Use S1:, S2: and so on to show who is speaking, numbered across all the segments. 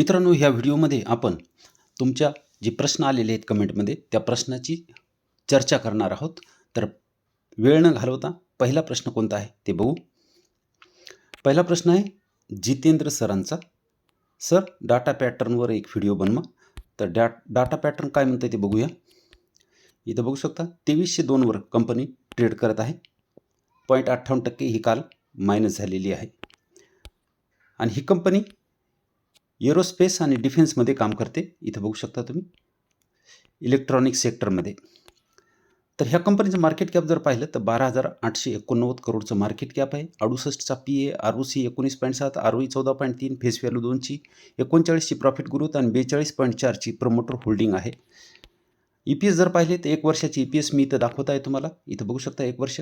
S1: मित्रांनो ह्या व्हिडिओमध्ये आपण तुमच्या जे प्रश्न आलेले आहेत कमेंटमध्ये त्या प्रश्नाची चर्चा करणार आहोत. तर वेळ न घालवता पहिला प्रश्न कोणता आहे ते बघू. पहिला प्रश्न आहे जितेंद्र सरांचा. सर डाटा पॅटर्नवर एक व्हिडिओ बनवा. तर डा डाटा पॅटर्न काय म्हणतं ते बघूया. इथं बघू शकता तेवीसशे दोनवर कंपनी ट्रेड करत आहे. पॉईंट अठ्ठावन्न टक्के ही काल मायनस झालेली आहे. आणि ही कंपनी एरोस्पेस आणि डिफेन्समध्ये काम करते. इथं बघू शकता तुम्ही. इलेक्ट्रॉनिक सेक्टरमध्ये. तर ह्या कंपनीचं मार्केट कॅप जर पाहिलं तर बारा हजार आठशे एकोणनव्वद करोडचं मार्केट कॅप आहे. अडुसष्टचा P A R O C एकोणीस पॉईंट सात आर ओ ई चौदा पॉईंट तीन फेस व्हॅल्यू दोनची एकोणचाळीसची प्रॉफिट ग्रोथ आणि बेचाळीस पॉईंट चारची प्रमोटर होल्डिंग आहे. ई पी एस जर पाहिले तर एक वर्षाची ई पी एस मी इथं दाखवत आहे तुम्हाला. इथं बघू शकता एक वर्ष.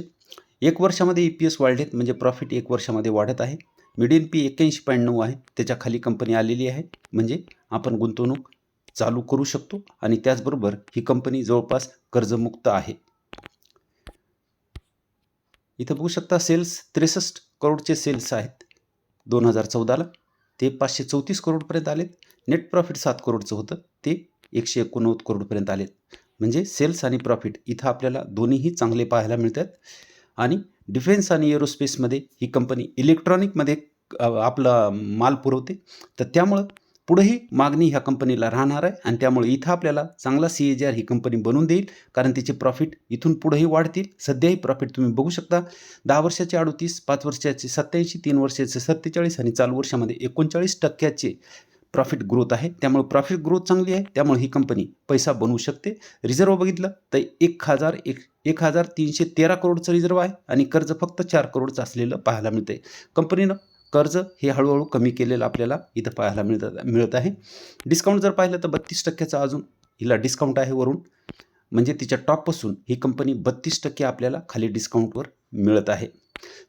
S1: एक वर्षामध्ये ई पी एस वाढलेत म्हणजे प्रॉफिट एक वर्षामध्ये वाढत आहे. मिडियन पी एक्क्याऐंशी पॉईंट नऊ आहे. त्याच्याखाली कंपनी आलेली आहे. म्हणजे आपण गुंतवणूक चालू करू शकतो आणि त्याचबरोबर ही कंपनी जवळपास कर्जमुक्त आहे. इथं बघू शकता सेल्स त्रेसष्ट करोडचे सेल्स आहेत. दोन हजार चौदाला ते पाचशे चौतीस करोडपर्यंत आलेत. नेट प्रॉफिट सात करोडचं होतं. ते एकशे एकोणनव्वद करोडपर्यंत आलेत. म्हणजे सेल्स आणि प्रॉफिट इथं आपल्याला दोन्हीही चांगले पाहायला मिळतात. आणि डिफेन्स आणि एरोस्पेसमध्ये ही कंपनी इलेक्ट्रॉनिकमध्ये आपला माल पुरवते. तर त्यामुळं पुढेही मागणी ह्या कंपनीला राहणार आहे आणि त्यामुळे इथं आपल्याला चांगला सी ए जी आर ही कंपनी बनवून देईल कारण तिचे प्रॉफिट इथून पुढेही वाढतील. सध्याही प्रॉफिट तुम्ही बघू शकता. दहा वर्षाचे अडतीस पाच वर्षाचे सत्याऐंशी तीन वर्षाचे सत्तेचाळीस आणि चालू वर्षामध्ये एकोणचाळीस टक्क्याचे प्रॉफिट ग्रोथ आहे. त्यामुळे प्रॉफिट ग्रोथ चांगली आहे. त्यामुळे ही कंपनी पैसा बनवू शकते. रिझर्व बघितलं तर एक हजार एक एक हजार तीनशे तेरा करोडचं रिझर्व आहे आणि कर्ज फक्त चार करोडचं असलेलं पाहायला मिळते कंपनीनं कर्ज हे हळूहळू कमी केलेलं आपल्याला इथं पाहायला मिळत मिळत आहे. डिस्काउंट जर पाहिलं तर बत्तीस टक्क्याचा अजून हिला डिस्काउंट आहे वरून. म्हणजे तिच्या टॉपपासून ही कंपनी बत्तीस टक्के आपल्याला खाली डिस्काउंटवर मिळत आहे.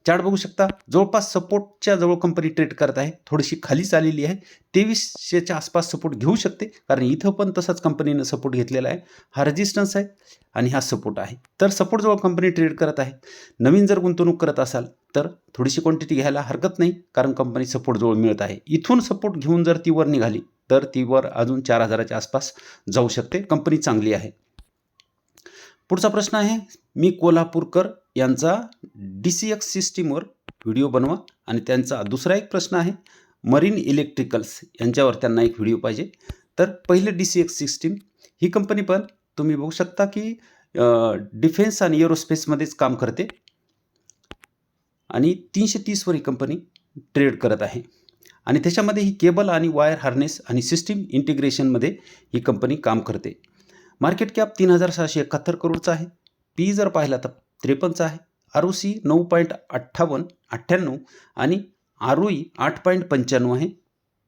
S1: चार्ट बघू शकता. जवळपास सपोर्टच्या जवळ कंपनी ट्रेड करत आहे. थोडीशी खालीच आलेली आहे. तेवीसशेच्या आसपास सपोर्ट घेऊ शकते. कारण इथं पण तसाच कंपनीनं सपोर्ट घेतलेला आहे. हा रेजिस्टन्स आहे आणि हा सपोर्ट आहे. तर सपोर्टजवळ कंपनी ट्रेड करत आहे. नवीन जर गुंतवणूक करत असाल तर थोडीशी क्वांटिटी घ्यायला हरकत नाही. कारण कंपनी सपोर्टजवळ मिळत आहे. इथून सपोर्ट घेऊन जर ती वर निघाली तर ती वर अजून चार हजाराच्या आसपास जाऊ शकते. कंपनी चांगली आहे. पुढचा प्रश्न आहे मी कोल्हापूरकर यांचा डी सी एक्स सिस्टीमवर व्हिडिओ बनवा. आणि त्यांचा दुसरा एक प्रश्न आहे मरीन इलेक्ट्रिकल्स यांच्यावर त्यांना एक व्हिडिओ पाहिजे. तर पहिले डी सी एक्स सिस्टीम ही कंपनी पण तुम्ही बघू शकता की डिफेन्स आणि एरोस्पेसमध्येच काम करते. आणि तीनशे तीसवर ही कंपनी ट्रेड करत आहे. आणि त्याच्यामध्ये ही केबल आणि वायर हार्नेस आणि सिस्टीम इंटिग्रेशनमध्ये ही कंपनी काम करते. मार्केट कॅप तीन हजार सहाशे एकाहत्तर करोडचा आहे. पी जर पाहिला तर त्रेपन्नचा आहे. आर ओ सी नऊ पॉईंट अठ्ठावन्न अठ्ठ्याण्णव आणि आर ओ ई आठ पॉईंट पंच्याण्णव आहे.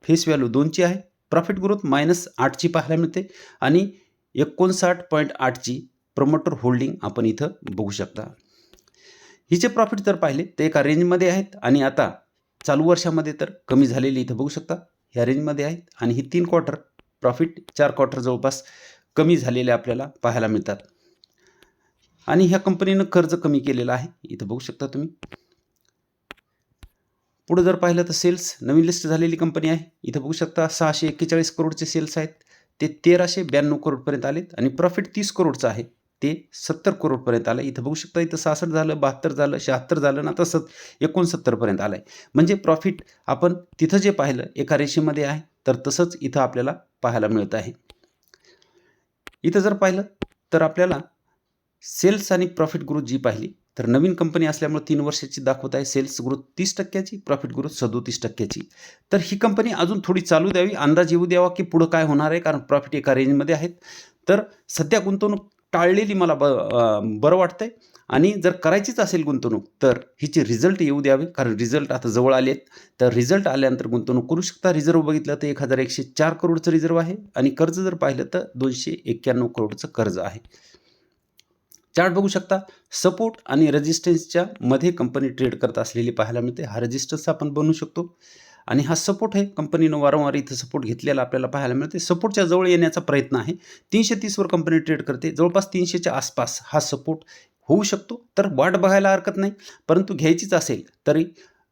S1: फेस व्हॅल्यू दोनची आहे. प्रॉफिट ग्रोथ मायनस आठची पाहायला मिळते आणि एकोणसाठ पॉईंट आठची प्रमोटर होल्डिंग आपण इथं बघू शकता. हिचे प्रॉफिट जर पाहिले तर एका रेंजमध्ये आहेत आणि आता चालू वर्षामध्ये तर कमी झालेली इथं बघू शकता. ह्या रेंजमध्ये आहेत आणि ही तीन क्वार्टर प्रॉफिट चार क्वार्टर जवळपास कमी झालेले आपल्याला पाहायला मिळतात. आणि ह्या कंपनीनं खर्च कमी केलेला आहे. इथं बघू शकता तुम्ही. पुढं जर पाहिलं तर सेल्स नवीन लिस्ट झालेली कंपनी आहे. इथं बघू शकता सहाशे एक्केचाळीस करोडचे सेल्स आहेत. ते तेराशे ब्याण्णव करोडपर्यंत आलेत आणि प्रॉफिट तीस करोडचं आहे. ते सत्तर करोडपर्यंत आलं इथं बघू शकता इथं सहासष्ट झालं बहात्तर झालं शहात्तर झालं ना आता सत एकोणसत्तरपर्यंत आलं आहे म्हणजे प्रॉफिट आपण तिथं जे पाहिलं एका रेषेमध्ये आहे. तर तसंच इथं आपल्याला पाहायला मिळत आहे. इथं जर पाहिलं तर आपल्याला सेल्स आणि प्रॉफिट ग्रोथ जी पाहिली तर नवीन कंपनी असल्यामुळे तीन वर्षाची दाखवत आहे सेल्स ग्रोथ तीस टक्क्याची प्रॉफिट ग्रोथ सदोतीस टक्क्याची. तर ही कंपनी अजून थोडी चालू द्यावी अंदाज येऊ द्यावा की पुढं काय होणार आहे कारण प्रॉफिट एका रेंजमध्ये आहेत. तर सध्या गुंतवणूक टाळलेली मला ब बरं वाटतंय. आणि जर करायचीच असेल गुंतवणूक तर हिचे रिझल्ट येऊ द्यावे कारण रिझल्ट आता जवळ आले आहेत तर रिझल्ट आल्यानंतर गुंतवणूक करू शकता. रिझर्व बघितलं तर एक हजार एकशे चार करोडचं रिझर्व आहे. आणि कर्ज जर पाहिलं तर दोनशे एक्क्याण्णव करोडचं कर्ज आहे. चार्ट बघू शकता. सपोर्ट आणि रजिस्टन्सच्या मध्ये कंपनी ट्रेड करत असलेली पाहायला मिळते. हा रजिस्टन्स आपण बनवू शकतो. आणि हा सपोर्ट आहे कंपनीनं वारंवार इथं सपोर्ट घेतलेला आपल्याला पाहायला मिळते. सपोर्टच्या जवळ येण्याचा प्रयत्न आहे. तीनशे तीसवर कंपनी ट्रेड करते. जवळपास तीनशेच्या आसपास हा सपोर्ट होऊ शकतो. तर वाट बघायला हरकत नाही. परंतु घ्यायचीच असेल तरी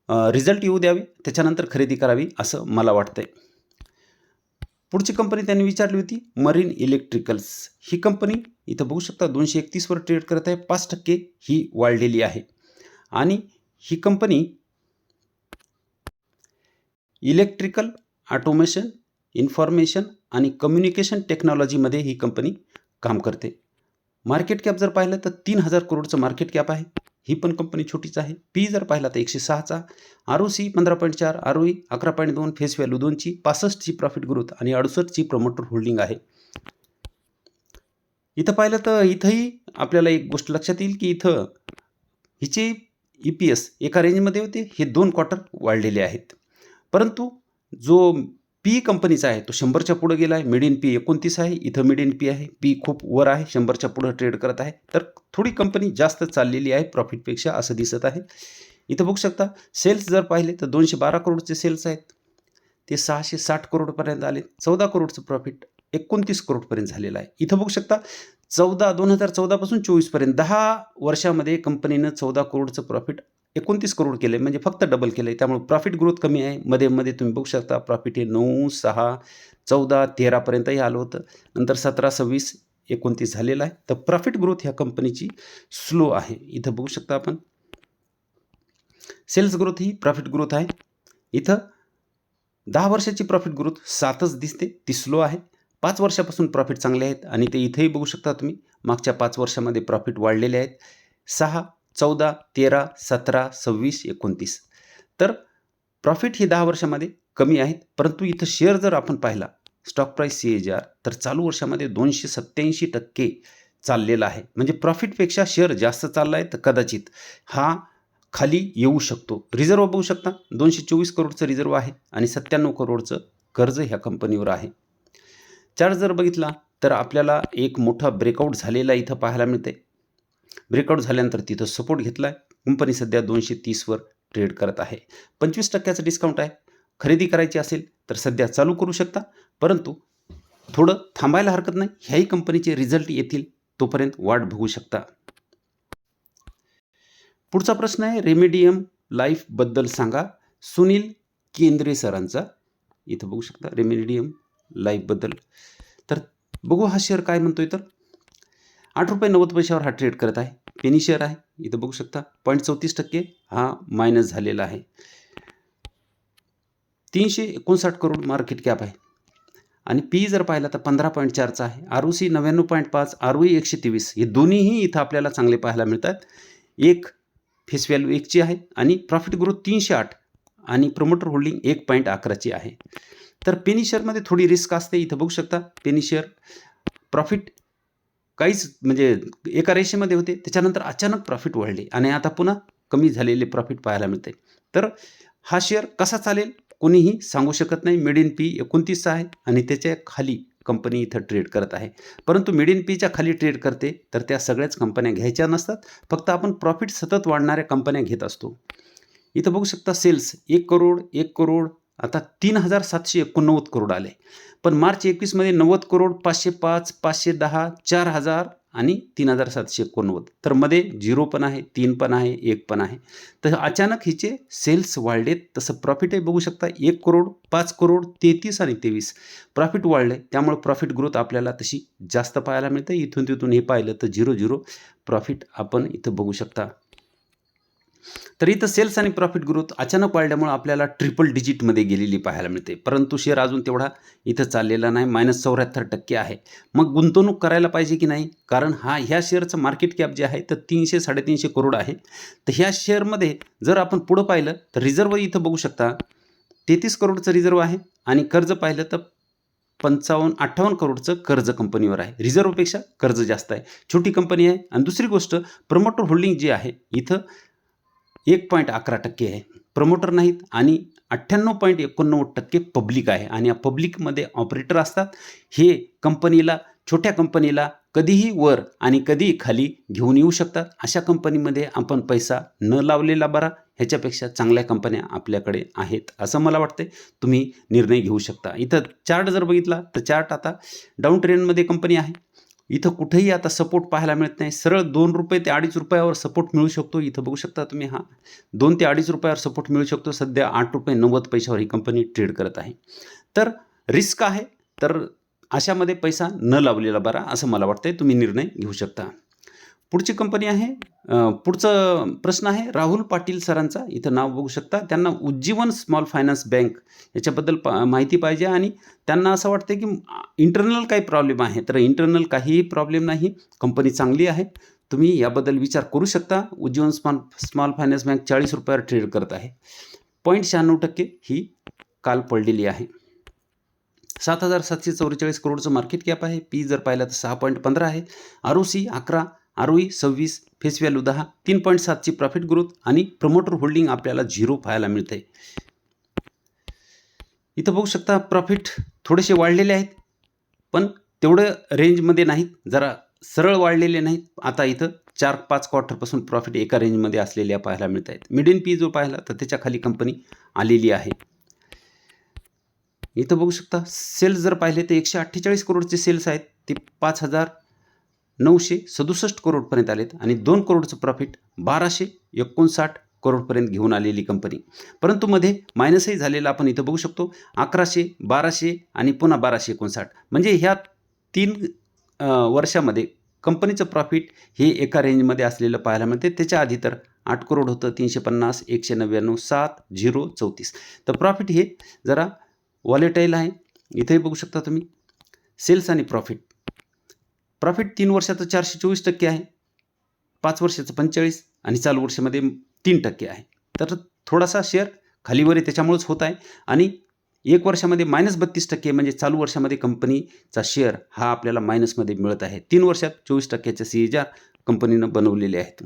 S1: रिझल्ट येऊ द्यावे. त्याच्यानंतर खरेदी करावी असं मला वाटतंय. पुढची कंपनी त्यांनी विचारली होती मरीन इलेक्ट्रिकल्स ही कंपनी इथं बघू शकता दोनशे एकतीसवर ट्रेड करत आहे. पाच टक्के ही वाढलेली आहे. आणि ही कंपनी इलेक्ट्रिकल ऑटोमेशन इन्फॉर्मेशन आणि कम्युनिकेशन टेक्नॉलॉजीमध्ये ही कंपनी काम करते. मार्केट कॅप जर पाहिलं तर तीन हजार करोडचं मार्केट कॅप आहे. ही पण कंपनी छोटीच आहे. पी जर पाहिला तर एकशे सहाचा. आर ओ सी पंधरा पॉईंट चार आर ओ ई अकरा पॉईंट दोन फेस व्हॅल्यू दोनची पासष्टची प्रॉफिट ग्रोथ आणि अडुसष्टची प्रमोटर होल्डिंग आहे. इथं पाहिलं तर इथंही आपल्याला एक गोष्ट लक्षात येईल की इथं हिचे ई पी एस एका रेंजमध्ये होते. हे दोन क्वार्टर वाढलेले आहेत. परंतु जो पी कंपनीचा आहे तो शंभरच्या पुढं गेला आहे मिड इन पी एकोणतीस आहे इथं मिड इन पी आहे पी खूप वर आहे शंभरच्या पुढं ट्रेड करत आहे. तर थोडी कंपनी जास्त चाललेली आहे प्रॉफिटपेक्षा असं दिसत आहे. इथं बघू शकता सेल्स जर पाहिले तर दोनशे बारा करोडचे सेल्स आहेत. ते सहाशे साठ करोडपर्यंत आले चौदा करोडचं प्रॉफिट एकोणतीस करोडपर्यंत झालेलं आहे. इथं बघू शकता चौदा दोन हजार चौदापासून चोवीसपर्यंत दहा वर्षामध्ये कंपनीनं चौदा करोडचं प्रॉफिट एकोणतीस करोड केले म्हणजे फक्त डबल केलं. आहे त्यामुळे प्रॉफिट ग्रोथ कमी आहे. मध्ये मध्ये तुम्ही बघू शकता प्रॉफिट हे नऊ सहा चौदा तेरापर्यंतही आलं होतं. नंतर सतरा सव्वीस एकोणतीस झालेलं आहे. तर प्रॉफिट ग्रोथ ह्या कंपनीची स्लो आहे. इथं बघू शकता आपण. सेल्स ग्रोथ ही प्रॉफिट ग्रोथ आहे. इथं दहा वर्षाची प्रॉफिट ग्रोथ सातच दिसते. ती स्लो आहे. पाच वर्षापासून प्रॉफिट चांगले आहेत. आणि ते इथंही बघू शकता तुम्ही. मागच्या पाच वर्षामध्ये प्रॉफिट वाढलेले आहेत. सहा चौदा तेरा सतरा सव्वीस एकोणतीस. तर प्रॉफिट ही दहा वर्षामध्ये कमी आहेत परंतु इथं शेअर जर आपण पाहिला stock price C H R तर चालू वर्षामध्ये दोनशे सत्त्याऐंशी टक्के चाललेला आहे. म्हणजे प्रॉफिटपेक्षा शेअर जास्त चालला आहे तर कदाचित हा खाली येऊ शकतो. रिझर्व बघू शकता दोनशे चोवीस करोडचं रिझर्व आहे आणि सत्त्याण्णव करोडचं कर्ज ह्या कंपनीवर आहे. चार्ट जर बघितला तर आपल्याला एक मोठा ब्रेकआउट झालेला इथं पाहायला मिळते ब्रेकआउट झाल्यानंतर तिथं सपोर्ट घेतला आहे कंपनी सध्या दोनशे तीसवर ट्रेड करत आहे. पंचवीस टक्क्याचं डिस्काउंट आहे. खरेदी करायची असेल तर सध्या चालू करू शकता. परंतु थोडं थांबायला हरकत नाही. ह्याही कंपनीचे रिझल्ट येतील तोपर्यंत वाट बघू शकता. पुढचा प्रश्न आहे. रेमेडियम लाईफबद्दल सांगा. सुनील केंद्रे सरांचा. इथं बघू शकता. रेमेडियम लाईफबद्दल तर बघू हा शेअर काय म्हणतोय तर आठ रुपये नव्वद पैशावर हा ट्रेड करत आहे. पेनी शेअर आहे. इथं बघू शकता. पॉईंट चौतीस टक्के हा मायनस झालेला आहे. तीनशे एकोणसाठ करोड मार्केट कॅप आहे. आणि पी जर पाहिला तर पंधरा पॉईंट चारचा आहे. आर ओ सी नव्याण्णव पॉईंट पाच आर ओ एकशे तेवीस. हे दोन्हीही इथं आपल्याला चांगले पाहायला मिळतात. एक फेस व्हॅल्यू एकची आहे आणि प्रॉफिट ग्रोथ तीनशे आठ आणि प्रमोटर होल्डिंग एक पॉईंट अकराची आहे. तर पेनी शेअरमध्ये थोडी रिस्क असते. इथं बघू शकता. पेनी शेअर प्रॉफिट काहीच म्हणजे एका रेषेमध्ये होते. त्याच्यानंतर अचानक प्रॉफिट वाढले आणि आता पुन्हा कमी झालेले प्रॉफिट पाहायला मिळते तर हा शेअर कसा चालेल? कोणीही सांगू शकत नाही. मिड इन पी एकोणतीसचा आहे आणि त्याच्याखाली कंपनी इथं ट्रेड करत आहे. परंतु मिड इन पीच्या खाली ट्रेड करते तर त्या सगळ्याच कंपन्या घ्यायच्या नसतात. फक्त आपण प्रॉफिट सतत वाढणाऱ्या कंपन्या घेत असतो. इथं बघू शकता सेल्स एक करोड एक करोड आता तीन हजार सातशे एकोणनव्वद करोड आले. पण मार्च एकवीसमध्ये नव्वद करोड पाचशे पाच पाचशे दहा चार हजार आणि तीन हजार सातशे एकोणनव्वद. तर मध्ये झिरो पण आहे तीन पण आहे एक पण आहे. तर अचानक हिचे सेल्स वाढलेत तसं प्रॉफिटही बघू शकता एक करोड पाच करोड तेहतीस आणि तेवीस. प्रॉफिट वाढले त्यामुळे प्रॉफिट ग्रोथ आपल्याला तशी जास्त पाहायला मिळते. इथून तिथून हे पाहिलं तर झिरो झिरो प्रॉफिट आपण इथं बघू शकता. तर इथं सेल्स आणि प्रॉफिट ग्रोथ अचानक वाढल्यामुळे आपल्याला ट्रिपल डिजिटमध्ये गेलेली पाहायला मिळते. परंतु शेअर अजून तेवढा इथं चाललेला नाही. मायनस चौऱ्याहत्तर टक्के आहे. मग गुंतवणूक करायला पाहिजे की नाही? कारण हा ह्या शेअरचं मार्केट कॅप जे आहे तर तीनशे साडेतीनशे करोड आहे. तर ह्या शेअरमध्ये जर आपण पुढं पाहिलं तर रिझर्व इथं बघू शकता तेहतीस करोडचं रिझर्व आहे आणि कर्ज पाहिलं तर पंचावन्न अठ्ठावन्न करोडचं कर्ज कंपनीवर आहे. रिझर्वपेक्षा कर्ज जास्त आहे. छोटी कंपनी आहे. आणि दुसरी गोष्ट प्रमोटर होल्डिंग जी आहे इथं एक पॉईंट अकरा टक्के आहे. प्रमोटर नाहीत आणि अठ्ठ्याण्णव पॉईंट एकोणनव्वद टक्के पब्लिक आहे. आणि या पब्लिकमध्ये ऑपरेटर असतात. हे कंपनीला छोट्या कंपनीला कधीही वर आणि कधीही खाली घेऊन येऊ शकतात. अशा कंपनीमध्ये आपण पैसा न लावलेला बरा. ह्याच्यापेक्षा चांगल्या कंपन्या आपल्याकडे आहेत असं मला वाटते तुम्ही निर्णय घेऊ शकता. इथं चार्ट जर बघितला तर चार्ट आता डाऊन ट्रेंडमध्ये कंपनी आहे. इथं कुठेही आता सपोर्ट पाहायला मिळत नाही. सरळ दोन रुपये ते अडीच रुपयावर सपोर्ट मिळू शकतो. इथं बघू शकता तुम्ही हा. दोन ते अडीच रुपयावर सपोर्ट मिळू शकतो. सध्या आठ रुपये नव्वद पैशावर ही कंपनी ट्रेड करत आहे. तर रिस्क आहे. तर अशामध्ये पैसा न लावलेला बरा असं मला वाटतंय. तुम्ही निर्णय घेऊ शकता. पुढची कंपनी आहे. पुढचं प्रश्न आहे. राहुल पाटील सरांचा इथं नाव बघू शकता. त्यांना उज्जीवन स्मॉल फायनान्स बँक याच्याबद्दल पा माहिती पाहिजे आणि त्यांना असं वाटतं की इंटरनल काही प्रॉब्लेम आहे. तर इंटरनल काहीही प्रॉब्लेम नाही. कंपनी चांगली आहे. तुम्ही याबद्दल विचार करू शकता. Ujjivan small small finance bank चाळीस रुपयावर ट्रेड करत आहे. पॉईंट शहाण्णव टक्के ही काल पडलेली आहे. सात हजार सातशे चौवेचाळीस करोडचं मार्केट कॅप आहे. पी जर पाहिलं तर सहा पॉईंट पंधरा आहे. आर ओ सी अकरा आर सव्वीस फेस व्हॅल्यू दहा तीन पॉईंट सातची प्रॉफिट ग्रोथ आणि प्रमोटर होल्डिंग आपल्याला झिरो पाहायला मिळते इथं बघू शकता प्रॉफिट थोडेसे वाढलेले आहेत पण तेवढं रेंजमध्ये नाहीत जरा सरळ वाढलेले नाहीत. आता इथं चार पाच क्वार्टरपासून प्रॉफिट एका रेंजमध्ये असलेल्या पाहायला मिळत आहेत मिडियन पी जो पाहिला तर त्याच्याखाली कंपनी आलेली आहे. इथं बघू शकता सेल्स जर पाहिले तर एकशे अठ्ठेचाळीस करोडचे सेल्स आहेत ते पाच हजार नऊशे सदुसष्ट करोडपर्यंत आलेत आणि दोन करोडचं प्रॉफिट बाराशे एकोणसाठ करोडपर्यंत घेऊन आलेली कंपनी परंतु मध्ये मायनसही झालेला आपण इथं बघू शकतो. अकराशे बाराशे आणि पुन्हा बाराशे एकोणसाठ. म्हणजे ह्या तीन वर्षामध्ये कंपनीचं प्रॉफिट हे एका रेंजमध्ये असलेलं पाहायला मिळते. त्याच्या आधी तर आठ करोड होतं तीनशे पन्नास एकशे नव्याण्णव सात झिरो चौतीस. तर प्रॉफिट हे जरा वॉलेटाईल आहे. इथेही बघू शकता तुम्ही. सेल्स आणि प्रॉफिट प्रॉफिट तीन वर्षाचं चारशे चोवीस टक्के आहे. पाच वर्षाचं पंचेचाळीस आणि चालू वर्षामध्ये तीन टक्के आहे. तर थोडासा शेअर खालीवर आहे त्याच्यामुळेच होत आहे. आणि एक वर्षामध्ये मायनस बत्तीस टक्के म्हणजे चालू वर्षामध्ये कंपनीचा शेअर हा आपल्याला मायनसमध्ये मिळत आहे. तीन वर्षात चोवीस टक्क्याचे सी एच आर कंपनीनं बनवलेले आहेत.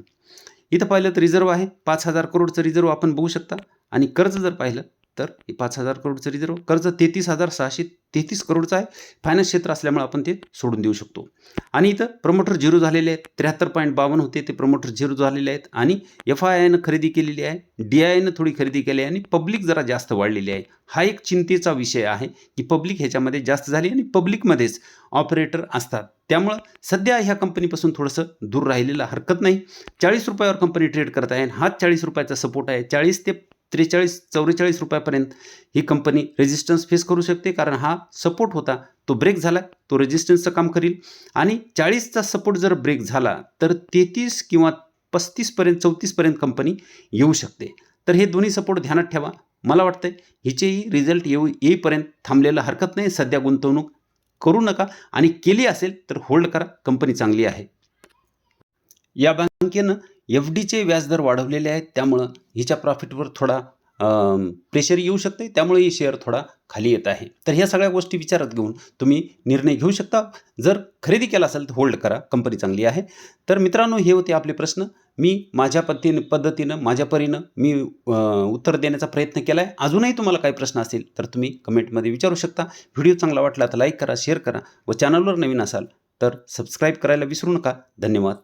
S1: इथं पाहिलं तर रिझर्व आहे. पाच हजार करोडचं रिझर्व आपण बघू शकता. आणि कर्ज जर पाहिलं तर पाच हजार करोडचं रिझर्व कर्ज तेहतीस हजार सहाशे तेहतीस करोडचं आहे फायनान्स क्षेत्र असल्यामुळे आपण ते सोडून देऊ शकतो. आणि इथं प्रमोटर झिरो झालेले आहेत त्र्याहत्तर पॉईंट बावन्न होते ते प्रमोटर झिरो झालेले आहेत आणि एफ आय आयनं खरेदी केलेली आहे डी आय आयनं थोडी खरेदी केली आहे आणि पब्लिक जरा जास्त वाढलेली आहे. हा एक चिंतेचा विषय आहे की पब्लिक ह्याच्यामध्ये जास्त झाली आणि पब्लिकमध्येच ऑपरेटर असतात. त्यामुळं सध्या ह्या कंपनीपासून थोडंसं दूर राहिलेलं हरकत नाही. चाळीस रुपयावर कंपनी ट्रेड करत आहे आणि हाच चाळीस रुपयाचा सपोर्ट आहे. चाळीस ते त्रेचाळीस चौवेचाळीस रुपयापर्यंत ही कंपनी रेजिस्टन्स फेस करू शकते. कारण हा सपोर्ट होता. तो ब्रेक झाला तो रेजिस्टन्सचं काम करील. आणि चाळीसचा सपोर्ट जर ब्रेक झाला तर तेहतीस किंवा पस्तीसपर्यंत चौतीसपर्यंत कंपनी येऊ शकते. तर हे दोन्ही सपोर्ट ध्यानात ठेवा. मला वाटतं हिचेही रिझल्ट येऊ येईपर्यंत थांबलेलं हरकत नाही. सध्या गुंतवणूक करू नका. आणि केली असेल तर होल्ड करा. कंपनी चांगली आहे. या बँकेनं एफ डीचे व्याजदर वाढवलेले आहेत त्यामुळं हिच्या प्रॉफिटवर थोडा प्रेशर येऊ शकते त्यामुळे ही शेअर थोडा खाली येत आहे. तर ह्या सगळ्या गोष्टी विचारात घेऊन तुम्ही निर्णय घेऊ शकता. जर खरेदी केला असेल तर होल्ड करा कंपनी चांगली आहे. तर मित्रांनो हे होते आपले प्रश्न. मी माझ्या पद्धतीनं पद्धतीनं माझ्या परीनं मी उत्तर देण्याचा प्रयत्न केला आहे अजूनही तुम्हाला काही प्रश्न असेल तर तुम्ही कमेंटमध्ये विचारू शकता. व्हिडिओ चांगला वाटला तर लाईक करा शेअर करा व चॅनलवर नवीन असाल तर सबस्क्राईब करायला विसरू नका. धन्यवाद.